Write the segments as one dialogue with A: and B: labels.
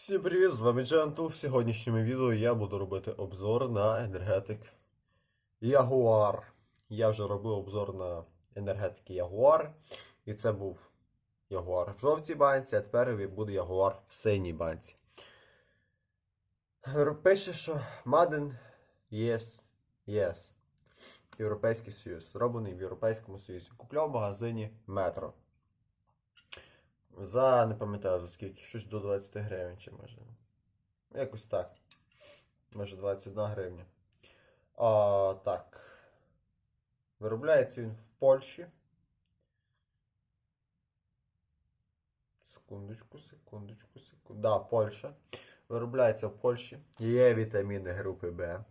A: Всім привіт, з вами Джентл. В сьогоднішньому відео я буду робити обзор на енергетик Jaguar. Я вже робив обзор на енергетики Jaguar. І це був Jaguar в жовтій банці, а тепер буде Jaguar в синій банці. Пише, що Madden Yes, Yes. Європейський Союз. Зроблений в Європейському Союзі. Купляв в магазині Метро. За, не пам'ятаю за скільки, щось до 20 гривень чи може. Якось так. Може 21 гривня. А, так. Виробляється він в Польщі. Секундочку, секундочку, секундочку. Да, Польща. Виробляється в Польщі. Є вітаміни групи Б.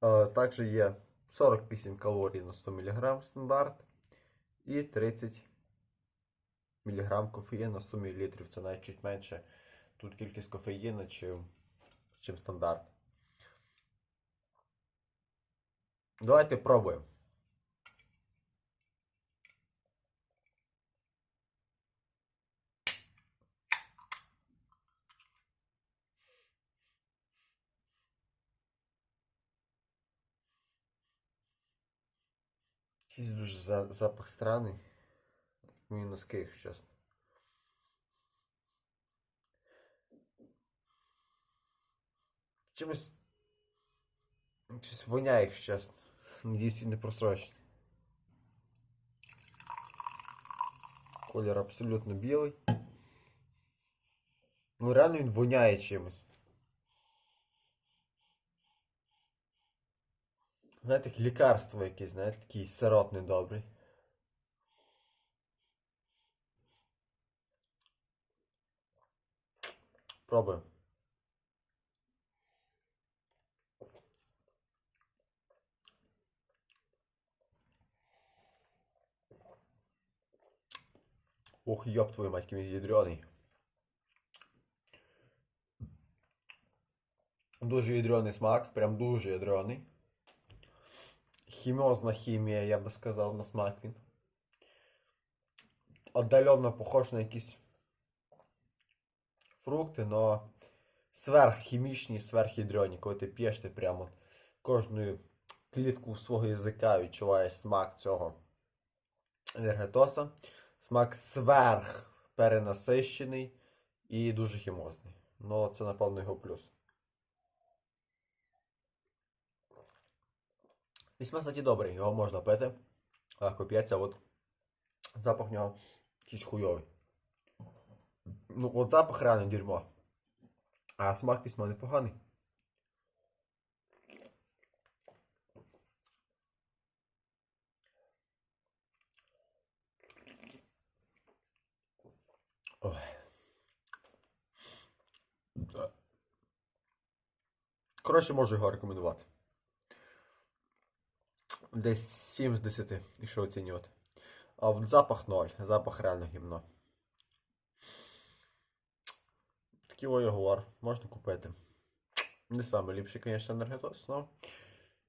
A: А, також є 48 калорій на 100 мг стандарт. І 30 мг кофеїну на 100 мл. Це навіть чуть менше. Тут кількість кофеїну, чим, чим стандарт. Давайте пробуємо. Якийсь дуже за- запах странний. Носки, якщо чесно. Чимось. Щось воняє, якщо чесно. Надіюсь, не просрочений. Колір абсолютно білий. Ну реально він воняє чимось. Знаєте, лікарство якесь, знаєте, такий сироп недобрий. Пробуємо. Ох, ёб твою мать, який ядрений. Дуже ядрений смак, прям дуже ядрений. Хімозна хімія, я би сказав, на смак він. Отдаленно похож на якісь фрукти, но сверххімічні, сверхядрені. Коли ти п'єш, ти прямо кожною клітку свого язика відчуваєш смак цього енергетоса. Смак сверх перенасищений і дуже хімозний. Ну, це, напевно, його плюс. Вісьма, кстати, добрий, його можна пити. Легко п'ється, от запах нього якийсь хуйовий. Ну, от запах реально дерьмо. А смак письма непоганий. Коротше, можу його рекомендувати. Десь 7 з 10, якщо оцінювати. А в запах 0. Запах реально гімно. Такий Ягуар можна купити. Не найліпший, ліпший, звісно, енергетос, але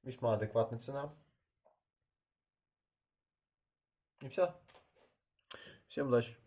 A: весьма адекватна ціна. І все. Всім удачі.